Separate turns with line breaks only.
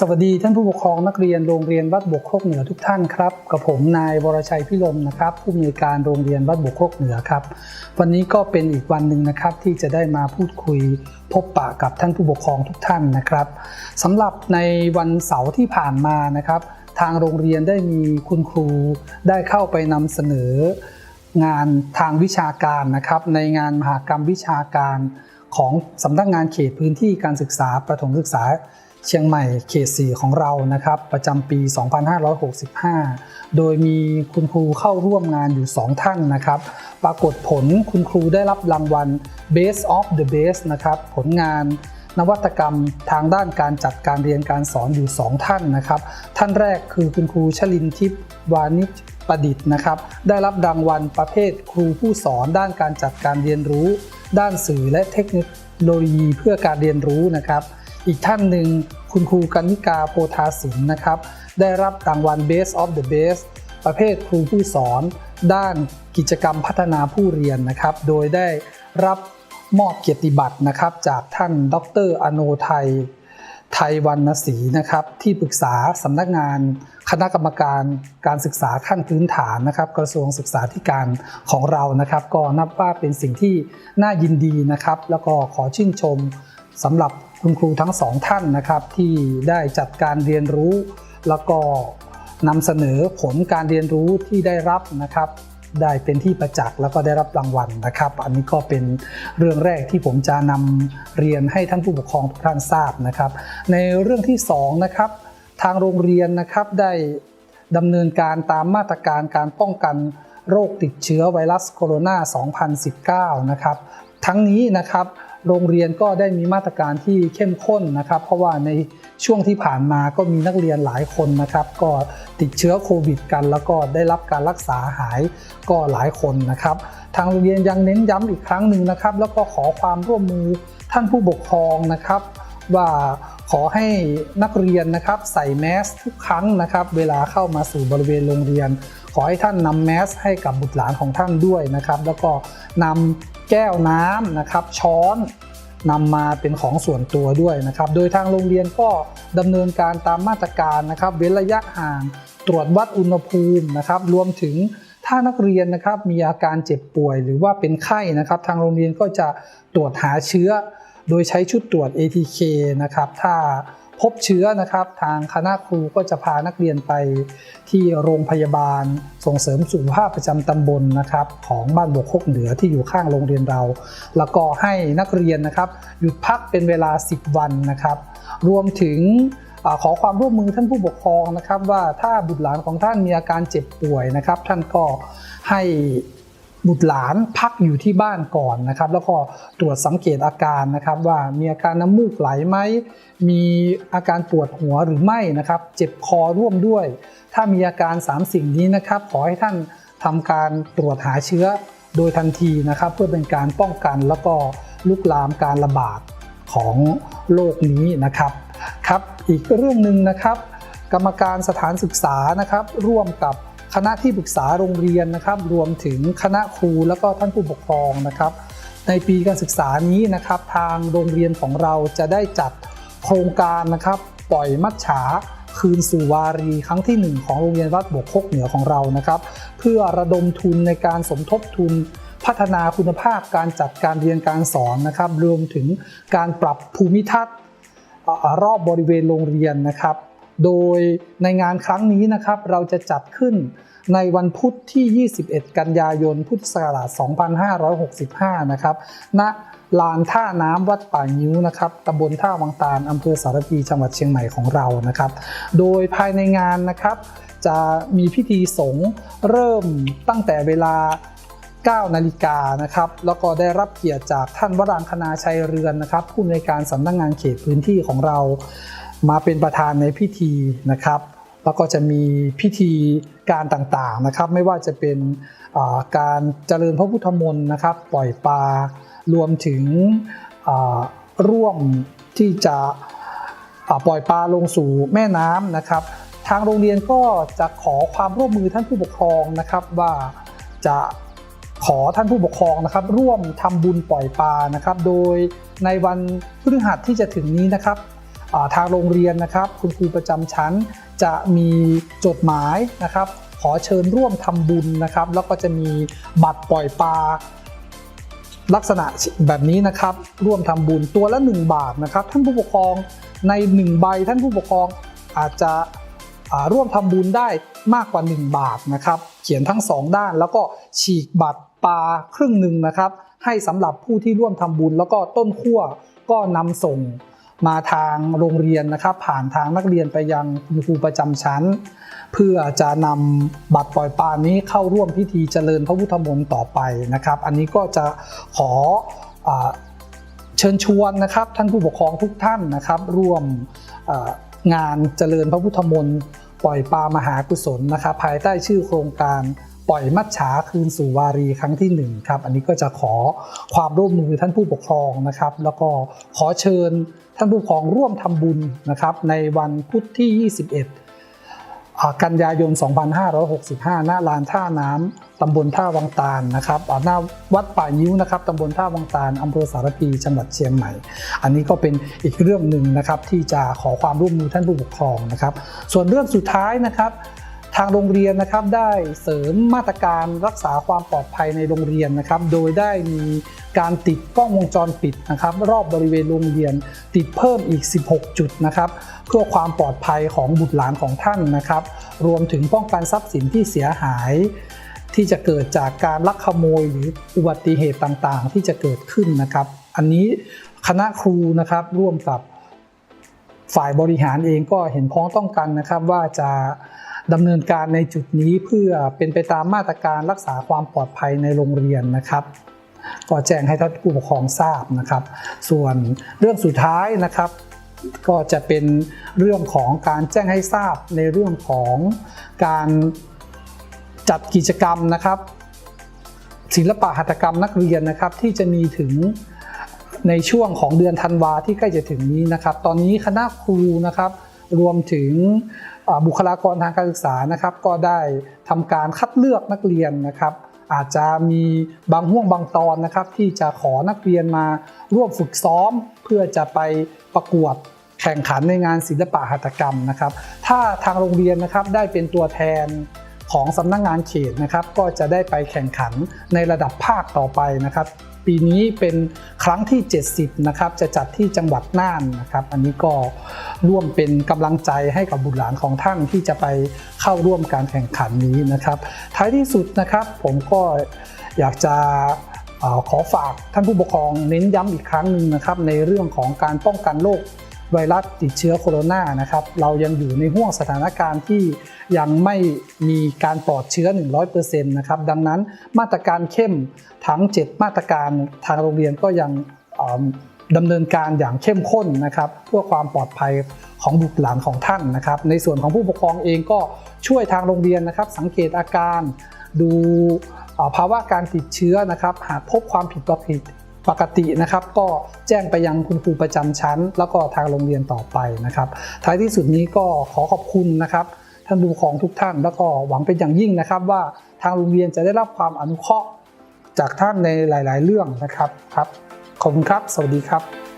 สวัสดีท่านผู้ปกครองนักเรียนโรงเรียนวัดบกโคกเหนือทุกท่านครับกับผมนายวรชัยพิรมนะครับผู้อำนวยการโรงเรียนวัดบกโคกเหนือครับ วันนี้ก็เป็นอีกวันหนึ่งนะครับที่จะได้มาพูดคุยพบปะกับท่านผู้ปกครองทุกท่านนะครับสำหรับในวันเสาร์ที่ผ่านมานะครับ ทางโรงเรียนได้มีคุณครูได้เข้าไปนำเสนองานทางวิชาการนะครับ ในงานมหากรรมวิชาการของสำนักงานเขตพื้นที่การศึกษาประถมศึกษา เชียงใหม่เขต4ของเรานะครับ ประจำปี 2565 โดยมีคุณครูเข้าร่วมงานอยู่ 2 ท่านนะครับ ปรากฏผลคุณครูได้รับรางวัล Best of the Best นะครับ ผลงานนวัตกรรมทางด้านการจัดการเรียนการสอนอยู่ 2 ท่านนะครับ ท่านแรกคือคุณครูชลินทิพย์วานิชประดิษฐ์นะครับ ได้รับรางวัลประเภทครูผู้สอนด้านการจัดการเรียนรู้ ด้านสื่อและเทคโนโลยีเพื่อการเรียนรู้นะครับ อีกท่านหนึ่งคุณครูกันิกาโพธาสินนะครับ ได้รับรางวัล Best of the Best ประเภทครูผู้สอน ด้านกิจกรรมพัฒนาผู้เรียนนะครับ โดยได้รับมอบเกียรติบัตรนะครับ จากท่านดรอโนไทยไทยวันนศรีนะครับ ที่ปรึกษาสำนักงานคณะกรรมการการศึกษาขั้นพื้นฐานนะครับ กระทรวงศึกษาธิการของเรานะครับ ก็นับว่าเป็นสิ่งที่น่ายินดีนะครับ แล้วก็ขอชื่นชมสำหรับ คุณครูทั้งสองท่านนะครับ ที่ได้จัดการเรียนรู้ แล้วก็นำเสนอผลการเรียนรู้ที่ได้รับนะครับ ได้เป็นที่ประจักษ์แล้วก็ได้รับรางวัลนะครับ อันนี้ก็เป็นเรื่องแรกที่ผมจะนำเรียนให้ท่านผู้ปกครองทุกท่านทราบนะครับ ในเรื่องที่2นะครับทางโรงเรียนนะครับได้ดำเนินการตามมาตรการการป้องกันโรคติดเชื้อไวรัสโคโรนา 2019 นะครับ ทั้งนี้นะครับ โรงเรียนก็ได้มีมาตรการที่เข้มข้นนะครับ เพราะว่าในช่วงที่ผ่านมาก็มีนักเรียนหลายคนนะครับ ก็ติดเชื้อโควิดกันแล้วก็ได้รับการรักษาหายก็หลายคนนะครับ ทางโรงเรียนยังเน้นย้ำอีกครั้งหนึ่งนะครับ แล้วก็ขอความร่วมมือท่านผู้ปกครองนะครับ ว่าขอให้นักเรียนนะครับใส่แมสทุกครั้งนะครับ เวลาเข้ามาสู่บริเวณโรงเรียน ขอให้ท่านนำแมสให้กับบุตรหลานของท่านด้วยนะครับ แล้วก็นำแก้วน้ำนะครับช้อนนำมาเป็นของส่วนตัวด้วยนะครับ โดยทางโรงเรียนก็ดำเนินการตามมาตรการนะครับ เว้นระยะห่าง ตรวจวัดอุณหภูมินะครับ รวมถึงถ้านักเรียนนะครับมีอาการเจ็บป่วย หรือว่าเป็นไข้นะครับ ทางโรงเรียนก็จะตรวจหาเชื้อ โดยใช้ชุดตรวจ ATK นะครับ ถ้าพบเชื้อนะครับทางคณะครูก็จะพานักเรียนไปที่โรงพยาบาลส่งเสริมสุขภาพประจำตำบลนะครับ ของบ้านบวกคกเหนือที่อยู่ข้างโรงเรียนเรา แล้วก็ให้นักเรียนนะครับ หยุดพักเป็นเวลา 10 วันนะครับ รวมถึงขอความร่วมมือท่านผู้ปกครองนะครับ ว่าถ้าบุตรหลานของท่านมีอาการเจ็บป่วยนะครับ ท่านก็ให้ บุตรหลานพักอยู่ที่บ้านก่อนนะครับ แล้วก็ตรวจสังเกตอาการนะครับ ว่ามีอาการน้ำมูกไหลไหมมีอาการปวดหัวหรือไม่นะครับ เจ็บคอร่วมด้วย ถ้ามีอาการ 3 สิ่งนี้นะครับ ขอให้ท่านทำการตรวจหาเชื้อโดยทันทีนะครับ เพื่อเป็นการป้องกันแล้วก็ลุกลามการระบาดของโรคนี้นะครับครับ อีกเรื่องหนึ่งนะครับ กรรมการสถานศึกษานะครับ ร่วมกับ คณะที่ปรึกษาโรงเรียนนะครับ รวมถึงคณะครูแล้วก็ท่านผู้ปกครองนะครับ ในปีการศึกษานี้นะครับ ทางโรงเรียนของเราจะได้จัดโครงการนะครับ ปล่อยมัจฉาคืนสู่วารีครั้งที่หนึ่งของโรงเรียนวัดบกคกเหนือของเรานะครับ เพื่อระดมทุนในการสมทบทุนพัฒนาคุณภาพการจัดการเรียนการสอนนะครับ รวมถึงการปรับภูมิทัศน์รอบบริเวณโรงเรียนนะครับ โดยในงานครั้งนี้นะครับเราจะจัดขึ้นในวันพุธที่ 21 กันยายน พุทธศักราช 2565 นะครับณลานท่าน้ำวัดป่างิ้วนะครับตำบลท่าวังตาลอำเภอสารพีจังหวัดเชียงใหม่ของเรานะครับ โดยภายในงานนะครับจะมีพิธีสงฆ์เริ่มตั้งแต่เวลา9นาฬิกานะครับ แล้วก็ได้รับเกียรติจากท่านวรางคณาชัยเรือนนะครับ ผู้อำนวยการสำนักงานเขตพื้นที่ของเรา มาเป็นประธานในพิธีนะครับ แล้วก็จะมีพิธีการต่างๆนะครับ ไม่ว่าจะเป็นการเจริญพระพุทธมนต์นะครับ ปล่อยปลารวมถึงร่วมที่จะปล่อยปลาลงสู่แม่น้ำนะครับ ทางโรงเรียนก็จะขอความร่วมมือท่านผู้ปกครองนะครับ ว่าจะขอท่านผู้ปกครองนะครับ ร่วมทำบุญปล่อยปลานะครับ โดยในวันพฤหัสที่จะถึงนี้นะครับ ทางโรงเรียนนะครับ คุณครูประจำชั้นจะมีจดหมายนะครับ ขอเชิญร่วมทำบุญนะครับ แล้วก็จะมีบัตรปล่อยปลาลักษณะแบบนี้นะครับ ร่วมทำบุญตัวละ 1 บาทนะครับ ท่านผู้ปกครองใน 1 ใบ ท่านผู้ปกครองอาจจะร่วมทำบุญได้มากกว่า 1 บาทนะครับ เขียนทั้ง 2 ด้านแล้วก็ฉีกบัตรปลาครึ่งหนึ่งนะครับ ให้สำหรับผู้ที่ร่วมทำบุญแล้วก็ต้นขั้วก็นำส่ง มาทางโรงเรียนนะครับ ผ่านทางนักเรียนไปยังคุณครูประจำชั้น เพื่อจะนำบัตรปล่อยปลานี้เข้าร่วมพิธีเจริญพระพุทธมนต์ต่อไปนะครับ อันนี้ก็จะขออเชิญชวนนะครับท่านผู้ปกครองทุกท่านนะครับ ร่วมงานเจริญพระพุทธมนต์ปล่อยปลามหากุศลนะครับ ภายใต้ชื่อโครงการ ปล่อยมัจฉาคืนสู่วารีครั้งที่หนึ่งครับ อันนี้ก็จะขอความร่วมมือท่านผู้ปกครองนะครับ แล้วก็ขอเชิญท่านผู้ปกครองร่วมทำบุญนะครับ ในวันพุธที่ 21 กันยายน 2565 หน้าลานท่าน้ำตำบลท่าวังตาลนะครับหน้าวัดป่ายิ้วนะครับตำบลท่าวังตาลอำเภอสารพีจังหวัดเชียงใหม่ อันนี้ก็เป็นอีกเรื่องหนึ่งนะครับที่จะขอความร่วมมือท่านผู้ปกครองนะครับ ส่วนเรื่องสุดท้ายนะครับ ทางโรงเรียนนะครับได้เสริมมาตรการรักษาความปลอดภัยในโรงเรียนนะครับ โดยได้มีการติดกล้องวงจรปิดนะครับ รอบบริเวณโรงเรียนติดเพิ่มอีก 16 จุดนะครับ เพื่อความปลอดภัยของบุตรหลานของท่านนะครับ รวมถึงป้องกันทรัพย์สินที่เสียหาย ที่จะเกิดจากการลักขโมยหรืออุบัติเหตุต่างๆ ที่จะเกิดขึ้นนะครับ อันนี้คณะครูนะครับร่วมกับฝ่ายบริหารเองก็เห็นพ้องต้องกันนะครับว่าจะ ดำเนินการในจุดนี้เพื่อเป็นไปตามมาตรการรักษาความปลอดภัยในโรงเรียนนะครับก็แจ้งให้ท่านผู้ปกครองทราบนะครับ ส่วนเรื่องสุดท้ายนะครับ ก็จะเป็นเรื่องของการแจ้งให้ทราบในเรื่องของการจัดกิจกรรมนะครับ ศิลปะหัตถกรรมนักเรียนนะครับ ที่จะมีถึงในช่วงของเดือนธันวาที่ใกล้จะถึงนี้นะครับ ตอนนี้คณะครูนะครับ รวมถึง บุคลากรทางการศึกษานะครับ ก็ได้ทำการคัดเลือกนักเรียนนะครับ อาจจะมีบางห่วงบางตอนนะครับ ที่จะขอนักเรียนมาร่วมฝึกซ้อม เพื่อจะไปประกวดแข่งขันในงานศิลปะหัตถกรรมนะครับ ถ้าทางโรงเรียนนะครับได้เป็นตัวแทนของสำนักงานเขตนะครับ ก็จะได้ไปแข่งขันในระดับภาคต่อไปนะครับ ปีนี้เป็นครั้งที่ 70 นะครับ จะจัดที่จังหวัดน่านนะครับ อันนี้ก็ร่วมเป็นกำลังใจให้กับบุตรหลานของท่านที่จะไปเข้าร่วมการแข่งขันนี้นะครับ ท้ายที่สุดนะครับผมก็อยากจะขอฝากท่านผู้ปกครองเน้นย้ำอีกครั้งหนึ่งนะครับ ในเรื่องของการป้องกันโรค ไวรัสติดเชื้อโคโรนานะครับเรายังอยู่ในห่วงสถานการณ์ที่ยังไม่มีการปลอดเชื้อ 100%นะครับดังนั้นมาตรการเข้มทั้ง 7 มาตรการทางโรงเรียนก็ยังดำเนินการอย่างเข้มข้นนะครับ เพื่อความปลอดภัยของบุตรหลานของท่านนะครับ ในส่วนของผู้ปกครองเองก็ช่วยทางโรงเรียนนะครับ สังเกตอาการดูภาวะการติดเชื้อนะครับ หากพบความผิดปกติ ปกตินะครับ ก็แจ้งไปยังคุณครูประจำชั้น แล้วก็ทางโรงเรียนต่อไปนะครับ ท้ายที่สุดนี้ก็ขอขอบคุณนะครับท่านผู้ปกครองทุกท่าน แล้วก็หวังเป็นอย่างยิ่งนะครับ ว่าทางโรงเรียนจะได้รับความอนุเคราะห์จากท่านในหลาย ๆ เรื่องนะครับครับขอบคุณครับ สวัสดีครับ